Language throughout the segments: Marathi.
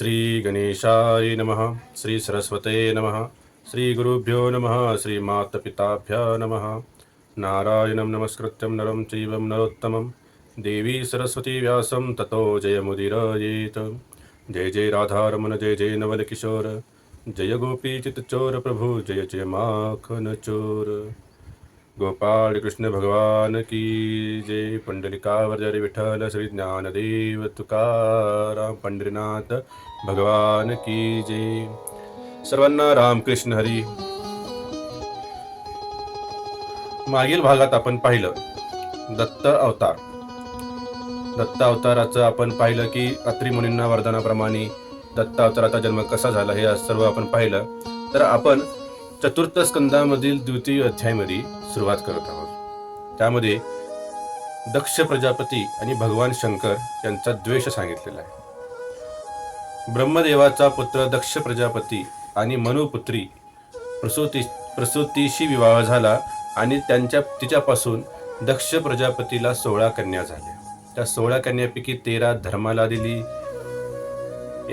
श्री गणेशाय नमः श्री सरस्वते नमः श्री गुरुभ्यो नमः श्री मातपिताभ्य नमः। नारायणं नमस्कृत्यं नरं चैव नरोत्तमं। देवी सरस्वती व्यासं ततो जयमुदिरयेत। जय जय राधारमण जय जय नवलकिशोर। जय गोपीचितचोर प्रभु जय जय माखन गोपाल गोपाळ कृष्ण भगवान की जय। पंडलिकावर विठ्ठल श्री ज्ञानदेव तुकाराम पंढरीनाथ भगवान की जय। सर्वांना रामकृष्ण हरी। मागील भागात आपण पाहिलं दत्त अवतार। दत्त अवताराचं आपण पाहिलं की अत्री मुनींना वरदानाप्रमाणे दत्त अवताराचा जन्म कसा झाला हे सर्व आपण पाहिलं. तर आपण चतुर्थ स्कंदामधील द्वितीय अध्यायमध्ये सुरुवात करत आहोत. त्यामध्ये दक्ष प्रजापती आणि भगवान शंकर यांचा द्वेष सांगितलेला आहे. ब्रह्मदेवाचा पुत्र दक्ष प्रजापती आणि मनुपुत्री प्रसूती प्रसूतीशी विवाह झाला आणि त्यांच्या तिच्यापासून दक्ष प्रजापतीला सोळा कन्या झाल्या. त्या सोळा कन्यापैकी तेरा धर्माला दिली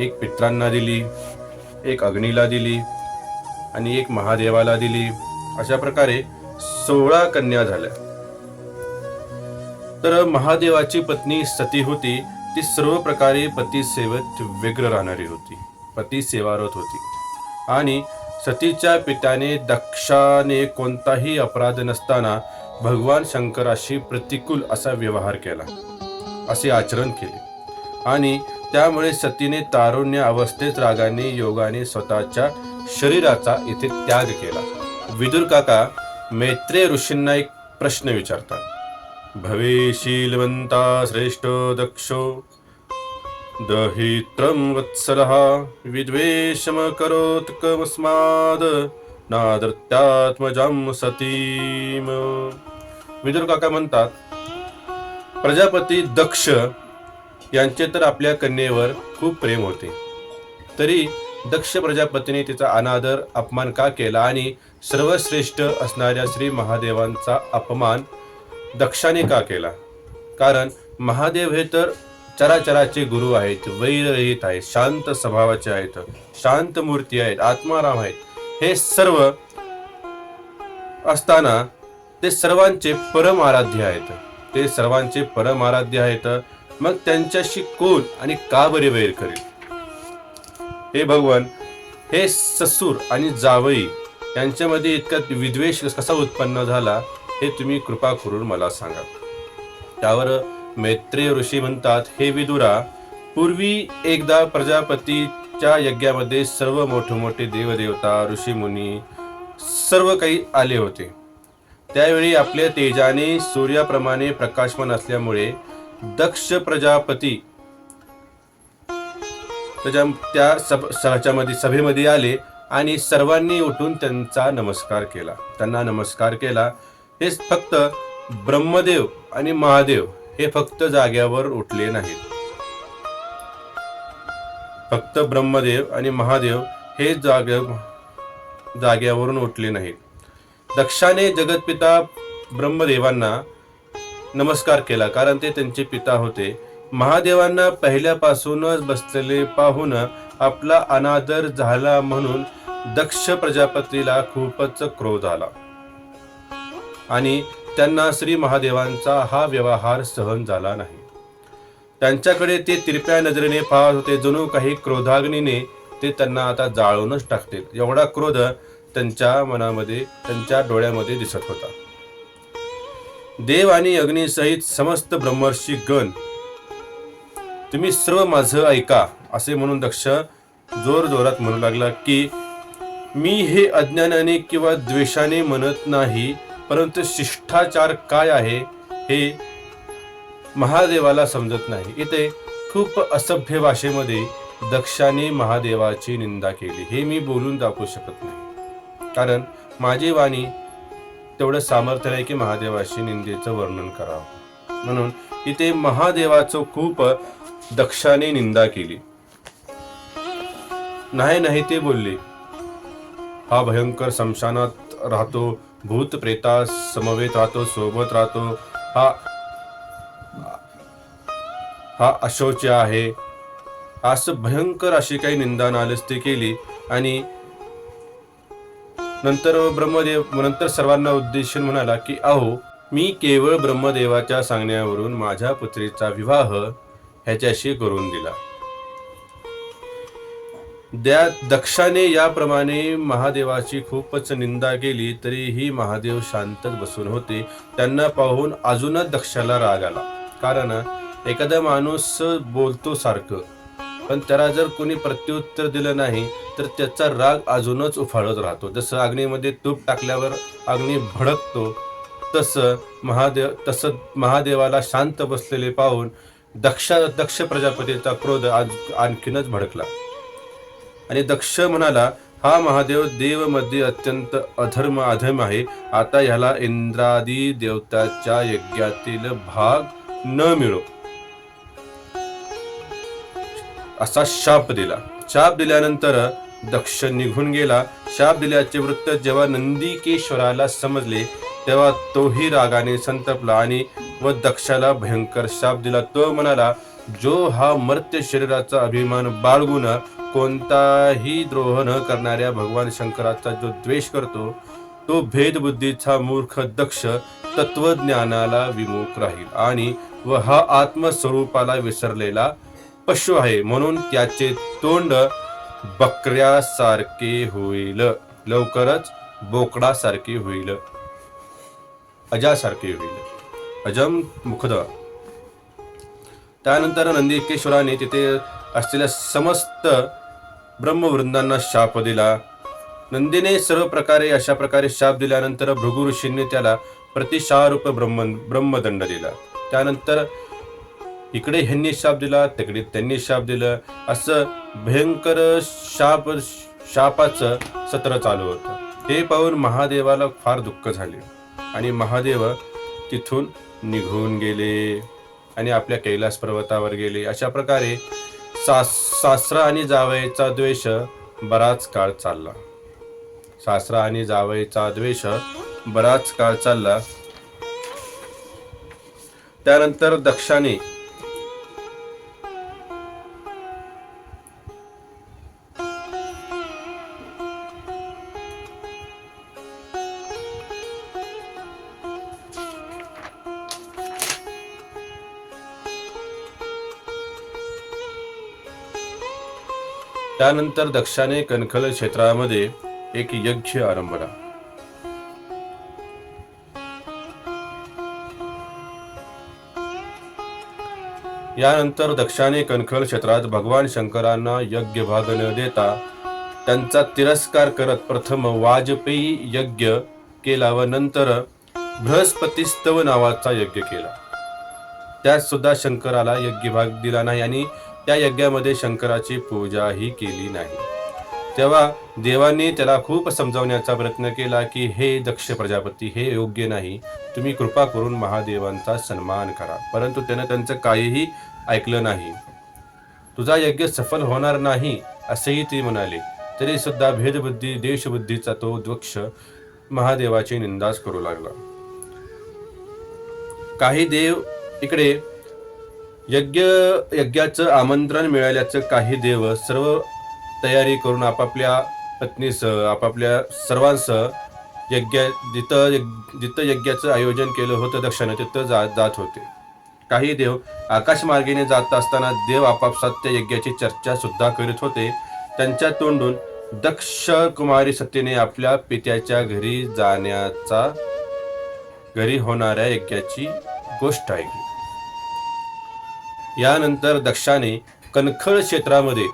एक पित्रांना दिली एक अग्नीला दिली आणि एक महादेवाला दिली. अशा प्रकारे सोळा कन्या झाल्या. तर महादेवाची पत्नी सती होती ती सर्व प्रकारे पती सेवेत व्यग्र राहणारी होती पती सेवारत होती. आणि सतीच्या पित्याने दक्षाने कोणताही अपराध नसताना भगवान शंकराशी प्रतिकूल असा व्यवहार केला असे आचरण केले. आणि त्यामुळे सतीने तारुण्य अवस्थेत रागाने योगाने स्वतःच्या शरीराचा इथे त्याग केला. विदुर काका मैत्रे ऋषींना एक प्रश्न विचारतात. भवेशीलवंता श्रेष्ठ दक्षो दहित्रं वत्सलः विद्वेषम करोत् कमस्माद नादर्त्यात्मजां सतीम. विदुर काका म्हणतात प्रजापती दक्ष यांचे तर आपल्या कन्येवर खूप प्रेम होते. तरी दक्ष प्रजापतीने तिचा अनादर अपमान का केला आणि सर्वश्रेष्ठ असणाऱ्या श्री महादेवांचा अपमान दक्षाने का केला? कारण महादेव हे तर चराचराचे गुरु आहेत वैरहित आहेत शांत स्वभावाचे आहेत शांत मूर्ती आहेत आत्माराम आहेत. हे सर्व असताना ते सर्वांचे परम आराध्य आहेत. ते सर्वांचे परम आराध्य आहेत. मग त्यांच्याशी कोण आणि का बरे वैर करेल? हे भगवान हे ससूर आणि जावई त्यांच्यामध्ये इतका विद्वेष कसा उत्पन्न झाला हे तुम्ही कृपा करून मला सांगा. त्यावर मैत्रेय ऋषी म्हणतात हे विदुरा पूर्वी एकदा प्रजापतीच्या यज्ञामध्ये सर्व मोठे मोठे देवदेवता ऋषीमुनी सर्व काही आले होते. त्यावेळी आपल्या तेजाने सूर्याप्रमाणे प्रकाशमान असल्यामुळे दक्ष प्रजापती त्याच्या त्या सभ ह्याच्यामध्ये सभेमध्ये आले. आणि सर्वांनी उठून त्यांचा नमस्कार केला. त्यांना नमस्कार केला. हे फक्त ब्रह्मदेव आणि महादेव हे फक्त जाग्यावर उठले नाहीत. फक्त ब्रह्मदेव आणि महादेव हे जागे जाग्यावरून उठले नाहीत. दक्षाने जगतपिता ब्रह्मदेवांना नमस्कार केला कारण ते त्यांचे पिता होते. महादेवांना पहिल्यापासूनच बसलेले पाहून आपला अनादर झाला म्हणून दक्ष प्रजापतीला खूपच क्रोध आला. आणि त्यांना श्री महादेवांचा हा व्यवहार सहन झाला नाही. त्यांच्याकडे ते तिरप्या नजरेने पाहत होते जणू काही क्रोधाग्नीने ते त्यांना आता जाळूनच टाकतील. एवढा क्रोध त्यांच्या मनामध्ये त्यांच्या डोळ्यामध्ये दिसत होता. देव आणि अग्नीसहित समस्त ब्रह्मर्षी गण तुम्ही सर्व माझं ऐका असे म्हणून दक्ष जोर जोरात म्हणू लागला की मी हे अज्ञानाने किंवा द्वेषाने म्हणत नाही परंतु शिष्टाचार काय आहे हे महादेवाला समजत नाही. इथे खूप असभ्य भाषेमध्ये दक्षाने महादेवाची निंदा केली. हे मी बोलून दाखवू शकत नाही. कारण माझी वाणी तेवढं सामर्थ्य आहे की महादेवाशी निंदेचं वर्णन करावं. म्हणून इथे महादेवाचं खूप दक्षाने निंदा केली. नाही नाही ते बोलले. हा भयंकर शमशानात राहतो भूत प्रेता समवेत राहतो सोबत राहतो. हा हा अशौच आहे. असं भयंकर अशी काही निंदा नालस्ती केली आणि नंतर ब्रह्मदेव नंतर सर्वांना उद्देशून म्हणाला की अहो मी केवळ ब्रह्मदेवाच्या सांगण्यावरून माझ्या पुत्रीचा विवाह ह्याच्याशी करून दिला. त्या दक्षाने याप्रमाणे महादेवाची खूपच निंदा केली तरीही महादेव शांतच बसून होते. त्यांना पाहून अजूनच दक्षाला राग आला. कारण एखादा माणूस बोलतो सारखं पण त्याला जर कोणी प्रत्युत्तर दिलं नाही तर त्याचा राग अजूनच उफाळत राहतो. जसं अग्नीमध्ये तूप टाकल्यावर अग्नी भडकतो तसं महादेव तसं महादेवाला शांत बसलेले पाहून दक्ष दक्ष प्रजापतीचा क्रोध आज आणखीनच भडकला. आणि दक्ष म्हणाला हा महादेव देवमध्ये अत्यंत अधर्म अधम आहे. आता ह्याला इंद्रादी देवताच्या यज्ञातील भाग न मिळो. असा शाप दिला. शाप दिल्यानंतर दक्ष निघून गेला. शाप दिल्याचे वृत्त जेव्हा नंदिकेश्वराला समजले तेव्हा तोही रागाने संतपला आणि व दक्षाला भयंकर शाप दिला. तो म्हणाला जो हा मर्त्य शरीराचा अभिमान बाळगून कोणताही द्रोह न करणाऱ्या भगवान शंकराचा जो द्वेष करतो तो भेदबुद्धीचा मूर्ख दक्ष तत्वज्ञानाला विमुख राहील. आणि व हा आत्मस्वरूपाला विसरलेला पशु आहे म्हणून त्याचे तोंड बकऱ्यासारखे होईल. लवकरच बोकडासारखे होईल. अजासारखे होईल. अजम मुखद. त्यानंतर नंदिकेश्वराने तिथे असलेल्या समस्त ब्रह्मवृंदांना शाप दिला. नंदीने सर्व प्रकारे अशा प्रकारे शाप दिल्यानंतर भृगु ऋषींनी त्याला प्रतिशारूप ब्रह्म ब्रह्मदंड दिला. त्यानंतर इकडे ह्यांनी शाप दिला तिकडे त्यांनी शाप दिलं. असं भयंकर शाप शापाचं सत्र चालू होतं. हे पाहून महादेवाला फार दुःख झाले आणि महादेव तिथून निघून गेले आणि आपल्या कैलास पर्वतावर गेले. अशा प्रकारे सास सासरा आणि जावयाचा द्वेष बराच काळ चालला. सासरा आणि जावयाचा द्वेष बराच काळ चालला. त्यानंतर दक्षाने त्यानंतर दक्षाने कणखल क्षेत्रामध्ये एक यज्ञ आरंभला. यानंतर दक्षाने कणखल क्षेत्रात भगवान शंकरांना यज्ञ भाग न देता त्यांचा तिरस्कार करत प्रथम वाजपेयी यज्ञ केला व नंतर बृहस्पतीस्तव नावाचा यज्ञ केला. त्यात सुद्धा शंकराला यज्ञ भाग दिला नाही आणि त्या यज्ञामध्ये शंकराची पूजाही केली नाही. तेव्हा देवांनी त्याला खूप समजावण्याचा प्रयत्न केला की हे दक्ष प्रजापती हे योग्य नाही. तुम्ही कृपा करून महादेवांचा सन्मान करा. परंतु त्यानं त्यांचं काहीही ऐकलं नाही. तुझा यज्ञ सफल होणार नाही असेही ते म्हणाले. तरी सुद्धा भेदबुद्धी देशबुद्धीचा तो दक्ष महादेवाची निंदाच करू लागला. काही देव इकडे यज्ञ यज्ञाचं आमंत्रण मिळाल्याचं काही देव सर्व तयारी करून आपापल्या पत्नीसह आपापल्या सर्वांसह यज्ञ जिथं यज्ञ- जिथं यज्ञाचं आयोजन केलं होतं दक्षाने तिथं जा जात होते. काही देव आकाशमार्गेने जात असताना देव आपापसात त्या यज्ञाची चर्चा सुद्धा करीत होते. त्यांच्या तोंडून दक्ष कुमारी सतीने आपल्या पित्याच्या घरी जाण्याचा घरी होणाऱ्या यज्ञाची गोष्ट ऐकली. यानंतर दक्षाने कणखळ क्षेत्रामध्ये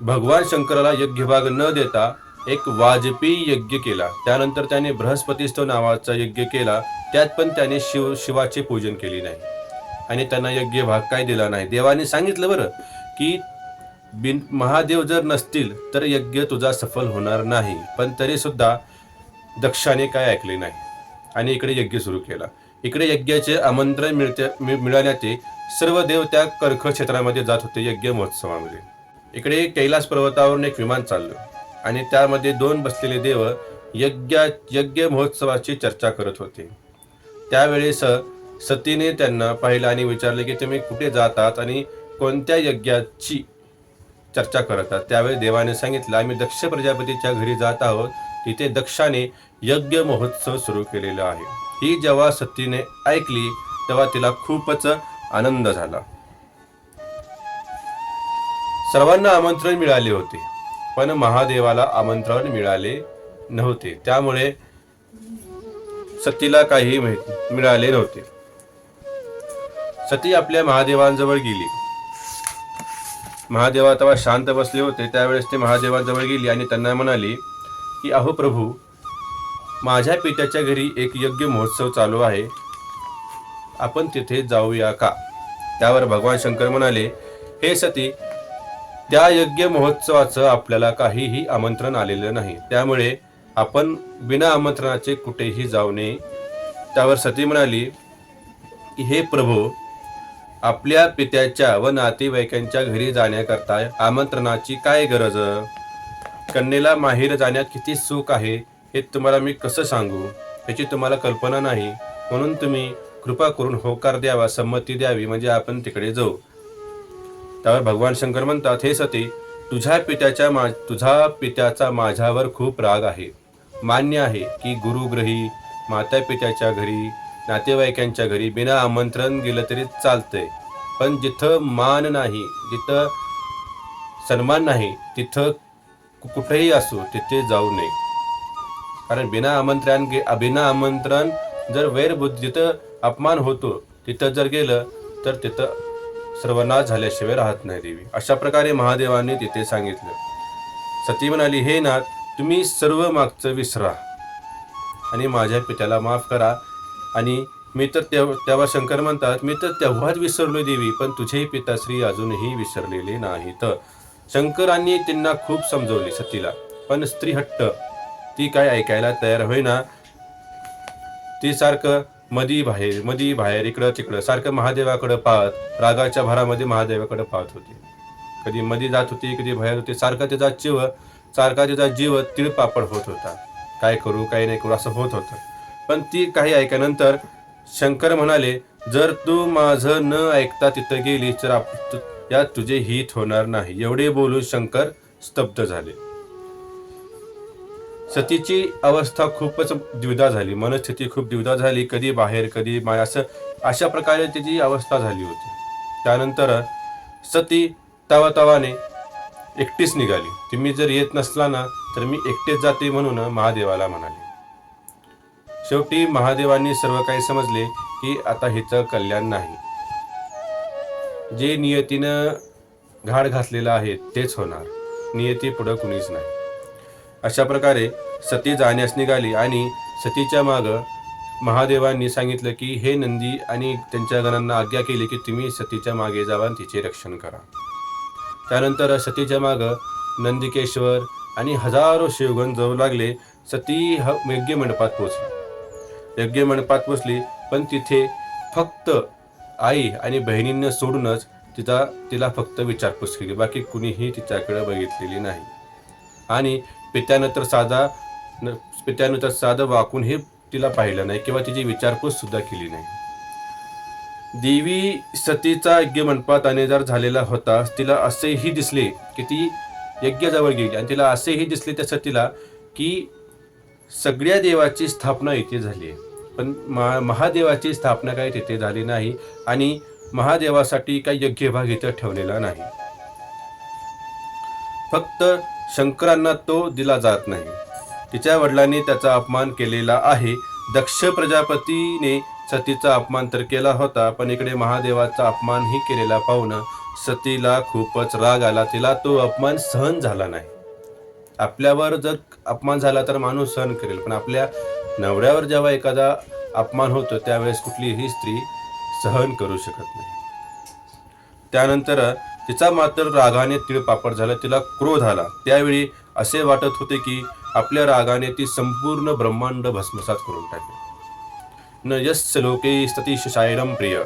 भगवान शंकराला यज्ञ भाग न देता एक वाजपेयी यज्ञ केला. त्यानंतर त्याने बृहस्पतीस्थ नावाचा यज्ञ केला. त्यात पण त्याने शिव शिवाचे पूजन केले नाही. आणि त्यांना यज्ञ भाग काय दिला नाही. देवाने सांगितलं बरं की बिन महादेव जर नसतील तर यज्ञ तुझा सफल होणार नाही. पण तरी सुद्धा दक्षाने काय ऐकले नाही. आणि इकडे यज्ञ सुरू केला. इकडे यज्ञाचे आमंत्रण मिळते मि- मिळाल्याचे सर्व देव त्या कर्ख क्षेत्रामध्ये जात होते यज्ञ महोत्सवामध्ये. इकडे कैलास पर्वतावरून एक विमान चाललं आणि त्यामध्ये दोन बसलेले देव यज्ञ यज्ञ महोत्सवाची चर्चा करत होते. त्यावेळेस सतीने त्यांना पाहिलं आणि विचारले की तुम्ही कुठे जातात आणि कोणत्या यज्ञाची चर्चा करत आहात त्यावेळी देवाने सांगितलं आम्ही दक्ष प्रजापतीच्या घरी जात आहोत. तिथे दक्षाने यज्ञ महोत्सव सुरू केलेला आहे. ही जेव्हा सतीने ऐकली तेव्हा तिला खूपच आनंद झाला. सर्वांना आमंत्रण मिळाले होते पण महादेवाला आमंत्रण मिळाले नव्हते. त्यामुळे सतीला काही मिळाले नव्हते. सती आपल्या महादेवांजवळ गेली. महादेवा तेव्हा शांत बसले होते. त्यावेळेस ते महादेवांजवळ गेली आणि त्यांना म्हणाली की अहो प्रभू माझ्या पित्याच्या घरी एक यज्ञ महोत्सव चालू आहे. आपण तिथे जाऊया का? त्यावर भगवान शंकर म्हणाले हे सती त्या यज्ञ महोत्सवाचं आपल्याला काहीही आमंत्रण आलेलं नाही. त्यामुळे आपण बिना आमंत्रणाचे कुठेही जाऊ नये. त्यावर सती म्हणाली की हे प्रभू आपल्या पित्याच्या व नातेवाईकांच्या घरी जाण्याकरता आमंत्रणाची काय गरज? कन्येला माहेर जाण्यात किती सुख आहे? हे तुम्हाला मी कसं सांगू? याची तुम्हाला कल्पना नाही. म्हणून तुम्ही कृपा करून होकार द्यावा संमती द्यावी म्हणजे आपण तिकडे जाऊ. त्यावर भगवान शंकर म्हणतात हे सती तुझ्या पित्याच्या मा तुझा पित्याचा माझ्यावर खूप राग आहे. मान्य आहे की गुरुग्रही माता पित्याच्या घरी नातेवाईकांच्या घरी बिना आमंत्रण गेलं तरी चालतंय. पण जिथं मान नाही जिथं सन्मान नाही तिथं कु- कुठेही असो तिथे जाऊ नये. कारण बिना आमंत्रण गे बिना आमंत्रण जर वैरबुद्ध जिथं अपमान होतो तिथं जर गेलं तर तिथं सर्वनाश झाल्याशिवाय राहत नाही देवी. अशा प्रकारे महादेवाने तिथे सांगितलं. सती म्हणाली हे नाथ तुम्ही सर्व मागचं विसरा आणि माझ्या पित्याला माफ करा आणि मी तर तेव्हा तेव्हा शंकर म्हणतात मी तर तेव्हाच विसरलो देवी पण तुझे पिताश्री अजूनही विसरलेले नाहीत. शंकरांनी त्यांना खूप समजवले सतीला. पण स्त्री हट्ट ती काय ऐकायला तयार होईना. ती सारखं मधी बाहेर मधी बाहेर इकडं तिकडं सारखं महादेवाकडं पाहत रागाच्या भरामध्ये महादेवाकडं पाहत होती. कधी मधी जात होती कधी बाहेर होती सारखा तिचा जीव सारखा तिचा जीव तिळपापड होत होता. काय करू काय नाही करू असं होत होतं. पण ती काही ऐकल्यानंतर शंकर म्हणाले जर तू माझं न ऐकता तिथं गेली तर आप यात तुझे हित होणार नाही. एवढे बोलून शंकर स्तब्ध झाले. सतीची अवस्था खूपच द्विधा झाली. मनस्थिती खूप द्विधा झाली. कधी बाहेर कधी माय असं अशा प्रकारे तिची अवस्था झाली होती. त्यानंतर सती तवातवाने एकटीच निघाली. तुम्ही जर येत नसला ना तर मी एकटेच जाते म्हणून महादेवाला म्हणाले. शेवटी महादेवांनी सर्व काही समजले की आता हिचं कल्याण नाही. जे नियतीनं घाड घासलेलं आहे तेच होणार. नियती पुढं कुणीच नाही. अशा प्रकारे सती जाण्यास निघाली आणि सतीच्या माग महादेवांनी सांगितलं की हे नंदी आणि त्यांच्या गणांना आज्ञा केली की तुम्ही सतीच्या मागे जावा आणि तिचे रक्षण करा. त्यानंतर सतीच्या माग नंदिकेश्वर आणि हजारो शिवगण जाऊ लागले. सती ह यज्ञ मंडपात पोचली यज्ञ मंडपात पोचली पण तिथे फक्त आई आणि बहिणींना सोडूनच तिचा तिला फक्त विचारपूस केली. बाकी कुणीही तिच्याकडे बघितलेली नाही. आणि पित्यानं तर साधा न- पित्यानं तर साधं वाकून हे तिला पाहिलं नाही किंवा तिची विचारपूस सुद्धा केली नाही. देवी सतीचा यज्ञ मंडपात अनेजार झालेला होता. तिला असेही दिसले की ती यज्ञाजवळ गेली आणि तिला असेही दिसले त्या सतीला की सगळ्या देवाची स्थापना इथे झाली आहे. पण महा महादेवाची स्थापना काही तिथे झाली नाही आणि महादेवासाठी काही यज्ञभाग इथं ठेवलेला नाही. फक्त शंकरांना तो दिला जात नाही. तिच्या वडिलांनी त्याचा अपमान केलेला आहे. दक्ष प्रजापतीने सतीचा अपमान तर केला होता पण इकडे महादेवाचा अपमानही केलेला पाहून सतीला खूपच राग आला. तिला तो अपमान सहन झाला नाही. आपल्यावर जर अपमान झाला तर माणूस सहन करेल पण आपल्या नवऱ्यावर जेव्हा एखादा अपमान होतो त्यावेळेस कुठलीही स्त्री सहन करू शकत नाही. त्यानंतर तिचा मात्र रागाने तिळपापड झाला तिला क्रोध आला. त्यावेळी असे वाटत होते की आपल्या रागाने ती संपूर्ण ब्रह्मांड भस्मसात करून टाकेल. न यस्य लोके सतीश शायरम प्रिय.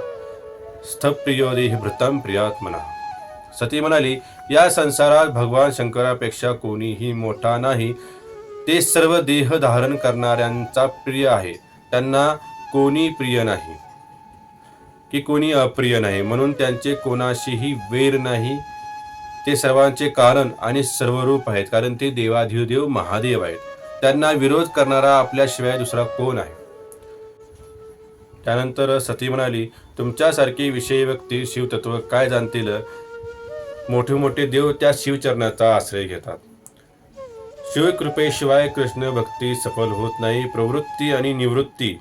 स्थप्रियो देह भृतम प्रियात्मना. सती म्हणाली या संसारात भगवान शंकरापेक्षा कोणीही मोठा नाही. ते सर्व देह धारण करणाऱ्यांचा प्रिय आहे. त्यांना कोणी प्रिय नाही. की कोणी अप्रिय नाही. म्हणून त्यांचे कोणाशीही वेर नाही. ते सर्वांचे कारण आणि सर्वरूप आहेत. कारण ते देवाधिदेव महादेव आहेत. त्यांना विरोध करणारा आपल्याशिवाय दुसरा कोण आहे? त्यानंतर सती म्हणाली तुमच्यासारखी विषयी व्यक्ती शिवतत्व काय जाणतील? मोठे मोठे देव त्या शिवचरणाचा आश्रय घेतात. शिवकृपेशिवाय कृष्ण भक्ती सफल होत नाही. प्रवृत्ती आणि निवृत्ती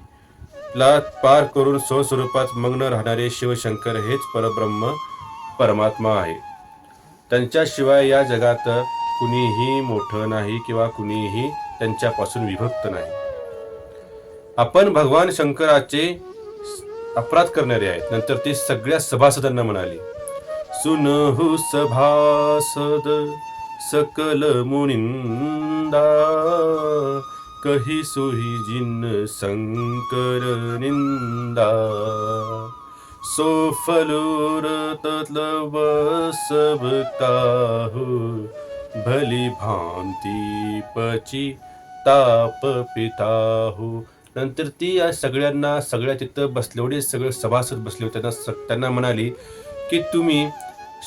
ला पार करून स्वस्वरूपात मग्न राहणारे शिवशंकर हेच परब्रह्म परमात्मा आहे. त्यांच्याशिवाय या जगात कुणीही मोठं नाही किंवा कुणीही त्यांच्यापासून विभक्त नाही. आपण भगवान शंकराचे अपराध करणारे आहेत. नंतर ती सगळ्या सभासदांना म्हणाली सुनहु सभासद सकल मुनिंदा कही सोई जिन शंकर निंदा। सोफलोर तलब सब काहु भली भांती पची ताप पिताहू। नंतर ती या सगळ्यांना सगळ्या तिथं बसलेवढे सगळे सभासद बसले होते त्यांना त्यांना म्हणाली की तुम्ही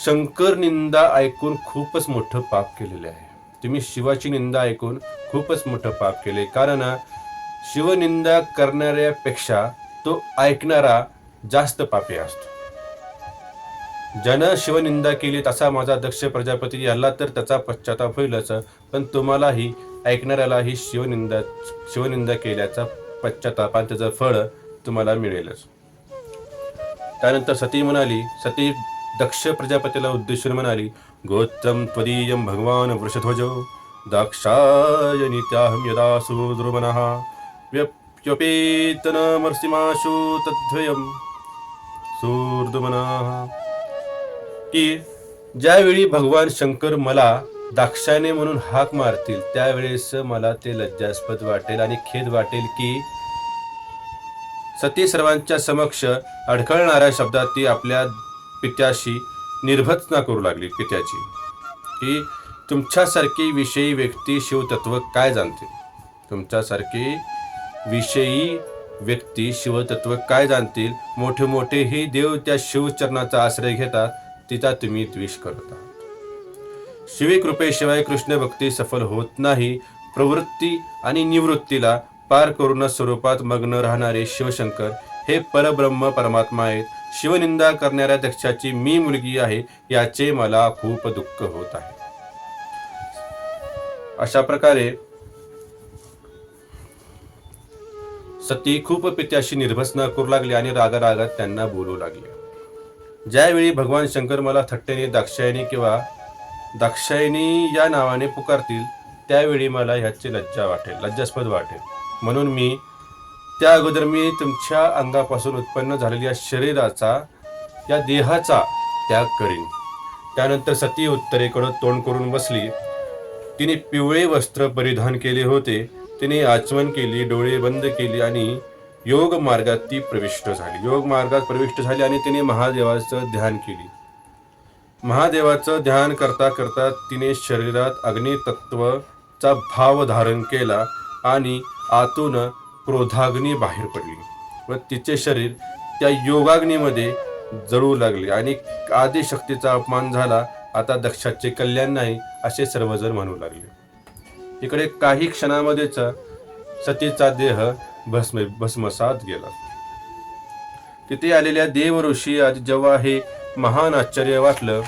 शंकर निंदा ऐकून खूपच मोठं पाप केलेले आहे. तुम्ही शिवाची निंदा ऐकून खूपच मोठं पाप केले. कारण शिवनिंदा करणाऱ्यापेक्षा तो ऐकणारा जास्त पापी असतो. ज्यानं शिवनिंदा केली तसा माझा दक्ष प्रजापती याला तर त्याचा पश्चाताप होईलच. पण तुम्हालाही ऐकणाऱ्यालाही शिवनिंदा शिवनिंदा केल्याचा पश्चाताप आणि त्याचं फळ तुम्हाला मिळेलच. त्यानंतर सती म्हणाली सती दक्ष प्रजापतीला उद्देशून म्हणाली गोत्रं त्वदीयं भगवान वृषध्वजो दाक्षाय नित्याहम यदा सुद्रुमनः व्यप्यपेतनमर्सिमाशु तद्वयं तद्वयम की ज्यावेळी भगवान शंकर मला दाक्षायने म्हणून हाक मारतील त्यावेळेस मला ते लज्जास्पद वाटेल आणि खेद वाटेल की सती सर्वांच्या समक्ष अडखळणाऱ्या शब्दात ती आपल्या पित्याशी निर्भत्सना करू लागली पित्याची. की तुमच्यासारखी विषयी व्यक्ती शिवतत्व काय जाणते? तुमच्यासारखी विषयी व्यक्ती शिवतत्व काय जाणतील? मोठे मोठेही देव त्या शिवचरणाचा आश्रय घेतात तिचा तुम्ही द्वेष करत. आहात शिवी कृपेशिवाय कृष्ण भक्ती सफल होत नाही. प्रवृत्ती आणि निवृत्तीला पार करून स्वरूपात मग्न राहणारे शिवशंकर हे परब्रह्म परमात्मा आहेत. शिवनिंदा करणाऱ्या दक्षाची मी मुलगी आहे याचे मला खूप दुःख होत आहे. अशा प्रकारे सती खूप पित्याशी निर्भसना करू लागली आणि रागारागात त्यांना बोलू लागले. ज्यावेळी भगवान शंकर मला थट्टेने दाक्षायणी किंवा दाक्षायणी या नावाने पुकारतील त्यावेळी मला ह्याची लज्जा वाटेल लज्जास्पद वाटेल. म्हणून मी त्या अगोदर मी तुमच्या अंगापासून उत्पन्न झालेल्या शरीराचा या देहाचा त्याग करीन. त्यानंतर सती उत्तरेकडं तोंड करून बसली. तिने पिवळे वस्त्र परिधान केले होते. तिने आचमन केली डोळे बंद केली आणि योग मार्गात ती प्रविष्ट झाली. योग मार्गात प्रविष्ट झाली आणि तिने महादेवाचं ध्यान केली. महादेवाचं ध्यान करता करता तिने शरीरात अग्नितत्वचा भाव धारण केला आणि आतून क्रोधाग्नी बाहेर पडली व तिचे शरीर त्या योगाग्नीमध्ये जळू लागले. आणि आदिशक्तीचा अपमान झाला. आता दक्षाचे कल्याण नाही असे सर्वजण म्हणू लागले. इकडे काही क्षणामध्येच सतीचा देह भस्म भस्मसात गेला. तिथे आलेल्या देव ऋषी आज जेव्हा हे महान आश्चर्य वाटलं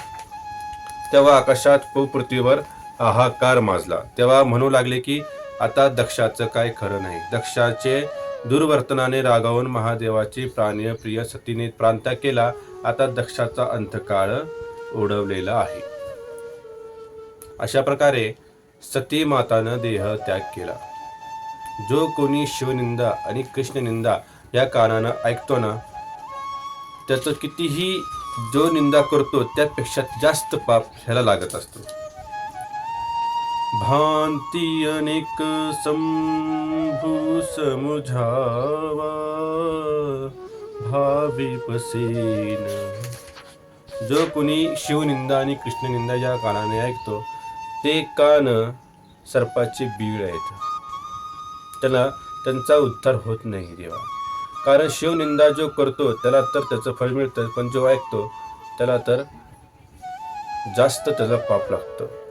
तेव्हा आकाशात पृथ्वीवर हाहाकार माजला. तेव्हा म्हणू लागले की आता दक्षाचं काय खरं नाही. दक्षाचे दुर्वर्तनाने रागावून महादेवाची प्राणीय प्रिय सतीने प्रांत केला आता दक्षाचा अंतकाळ ओढवलेला आहे. अशा प्रकारे सती मातानं देह त्याग केला. जो कोणी शिवनिंदा आणि कृष्णनिंदा या कानानं ऐकतो ना त्याचं कितीही जो निंदा करतो त्यापेक्षा जास्त पाप ह्याला लागत असतो. भांति अनेक संभू समुझावा। भावी पसेन। जो कोणी शिवनिंदा आणि कृष्णनिंदा या कानाने ऐकतो ते कान सर्पाचे बीळ आहेत. त्याला त्यांचा उद्धार होत नाही देवा. कारण शिवनिंदा जो करतो त्याला तर त्याचं फळ मिळतं पण जो ऐकतो त्याला तर जास्त त्याचा पाप लागतं.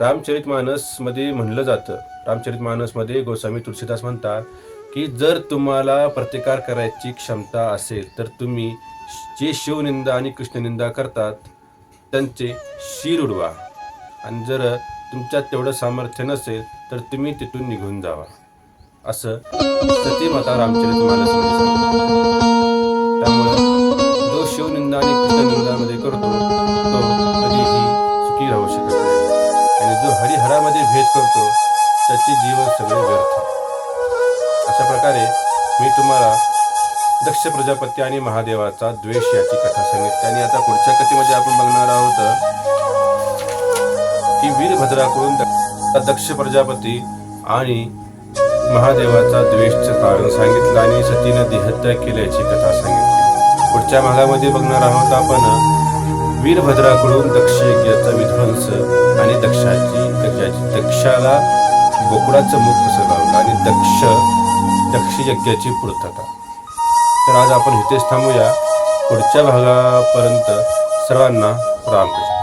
रामचरित मानसमध्ये म्हणलं जातं. रामचरित मानसमध्ये गोस्वामी तुलसीदास म्हणतात की जर तुम्हाला प्रतिकार करायची क्षमता असेल तर तुम्ही जे शिवनिंदा आणि कृष्णनिंदा करतात त्यांचे शिर उडवा. आणि जर तुमच्यात तेवढं सामर्थ्य नसेल तर तुम्ही तिथून निघून जावा. असं सतीमाता रामचरित मानस त्यामुळं जो शिवनिंदा आणि कृष्णनिंदामध्ये करतो तो कधीही सुखी राहू शकत घरामध्ये भेद करतो त्याचे जीवन सगळे व्यर्थ. अशा प्रकारे मी तुम्हाला दक्ष प्रजापती आणि महादेवाचा द्वेष याची कथा सांगितली. आणि आता पुढच्या कथेमध्ये आपण बघणार आहोत की वीरभद्राकडून दक्ष प्रजापती आणि महादेवाचा द्वेषचं कारण सांगितलं आणि सतीनं देहत्या केल्याची कथा सांगितली. पुढच्या भागामध्ये बघणार आहोत आपण वीरभद्राकडून दक्ष यज्ञाचा विध्वंस आणि दक्षाची दक्षाला बोकडाचं मुख कसं लावलं आणि दक्ष दक्ष यज्ञाची पूर्तता. तर आज आपण इथेच थांबूया. पुढच्या भागापर्यंत सर्वांना रामकृष्ण